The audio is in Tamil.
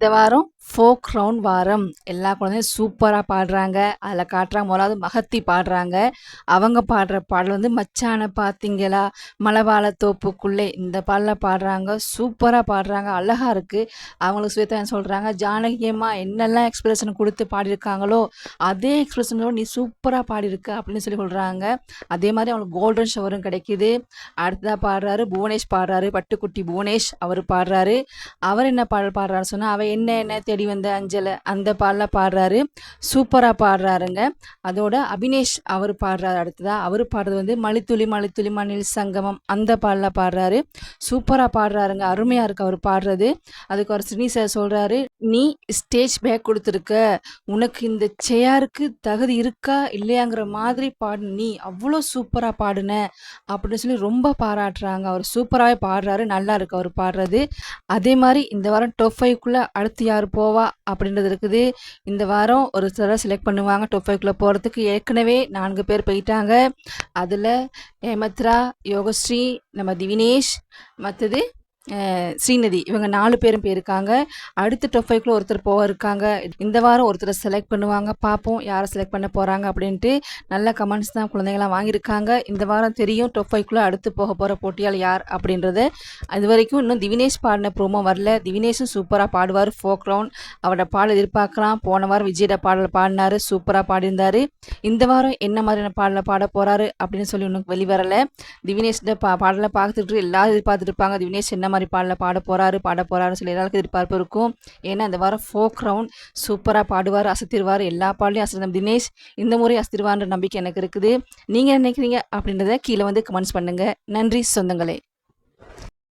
இந்த வாரம் ஃபோக் ரவுண்ட் வாரம். எல்லா குழந்தையும் சூப்பராக பாடுறாங்க. அதில் காட்டுறாங்க முதலாவது மகத்தி பாடுறாங்க. அவங்க பாடுற பாடல் வந்து மச்சான பார்த்தீங்களா மலைவாழ தோப்புக்குள்ளே இந்த பாடலை பாடுறாங்க. சூப்பராக பாடுறாங்க. அழகாக இருக்குது அவங்களுக்கு சுயத்தா சொல்கிறாங்க ஜானகியம்மா என்னெல்லாம் எக்ஸ்பிரஷன் கொடுத்து பாடியிருக்காங்களோ அதே எக்ஸ்பிரஷனோட நீ சூப்பராக பாடியிருக்க அப்படின்னு சொல்லி சொல்கிறாங்க அதே மாதிரி அவங்களுக்கு கோல்டன் ஷவரும் கிடைக்கிது. அடுத்ததாக பாடுறாரு புவனேஷ் பாடுறாரு. பட்டுக்குட்டி புவனேஷ் அவர் பாடுறாரு. அவர் என்ன பாடல் பாடுறாரு சொன்னால் அவை என்ன என்ன தேடி வந்த அஞ்சலை? அந்த பாடல பாடுறாரு. சூப்பராக பாடுறாருங்க. அதோட அபினேஷ் அவர் பாடுறாரு அடுத்ததாக அவர் பாடுறது வந்து மலித்துளி மலித்துளி மணில் சங்கமம். அந்த பாடல பாடுறாரு. சூப்பராக பாடுறாருங்க. அருமையாக இருக்கு அவர் பாடுறது. அதுக்கு ஒரு ஸ்ரீ சார் சொல்கிறாரு நீ ஸ்டேஜ் பேக் கொடுத்துருக்க. உனக்கு இந்த செயாருக்கு தகுதி இருக்கா? இல்லையாங்கிற மாதிரி பாடு. நீ அவ்வளோ சூப்பராக பாடுன. அப்படின்னு சொல்லி ரொம்ப பாராட்டுறாங்க. அவர் சூப்பராகவே பாடுறாரு. நல்லா இருக்கு அவர் பாடுறது. அதே மாதிரி இந்த வாரம் டாப் ஃபைவ்க்குள்ளே அடுத்து யார் போவா அப்படின்றது இருக்குது. இந்த வாரம் ஒரு சிலர் செலக்ட் பண்ணுவாங்க. டாப் ஃபைவ்க்குள்ளே போகிறதுக்கு ஏற்கனவே நான்கு பேர் போயிட்டாங்க. அதில் ஹேமத்ரா யோகஸ்ரீ நம்ம திவினேஷ் மற்றது ஸ்ரீநிதி இவங்க நாலு பேரும் போயிருக்காங்க. அடுத்த டாப் ஃபைவ்க்குள்ள ஒருத்தர் போக இருக்காங்க. இந்த வாரம் ஒருத்தரை செலக்ட் பண்ணுவாங்க. பார்ப்போம் யாரை செலக்ட் பண்ண போகிறாங்க அப்படின்ட்டு நல்ல கமெண்ட்ஸ் தான் குழந்தைங்களாம் வாங்கியிருக்காங்க. இந்த வாரம் தெரியும் டாப் அடுத்து போக போகிற போட்டியால் யார் அப்படின்றது. அது வரைக்கும் இன்னும் திவினேஷ் பாடின ப்ரோமோ வரல. திவினேஷும் சூப்பராக பாடுவார். ஃபோக் ரவுண்ட் அவரோட பாடல் எதிர்பார்க்கலாம். போன வாரம் விஜயோட பாடல் பாடினாரு. சூப்பராக பாடியிருந்தார். இந்த வாரம் என்ன மாதிரியான பாடலை பாட போகிறாரு அப்படின்னு சொல்லி இன்னும் வெளிவரலை. திவினேஷ்ட பா பாடலை பார்த்துட்டு எல்லாரும் எதிர்பார்த்துட்டு இருப்பாங்க. திவினேஷ் என்ன மாதிரி பாடல பாட போகிறாரு பாட போகிறாருன்னு சொல்லி எல்லாருக்கும் எதிர்பார்ப்பு இருக்கும். ஏன்னா இந்த வாரம் ஃபோக் ரவுண்ட் சூப்பராக பாடுவார் அசத்திடுவார் எல்லா பாடலையும் அசத்தம் தினேஷ் இந்த முறை அசத்திடுவான்ற நம்பிக்கை எனக்கு இருக்குது. நீங்கள் நினைக்கிறீங்க அப்படின்றத கீழே வந்து கமெண்ட்ஸ் பண்ணுங்கள் நன்றி சொந்தங்களே.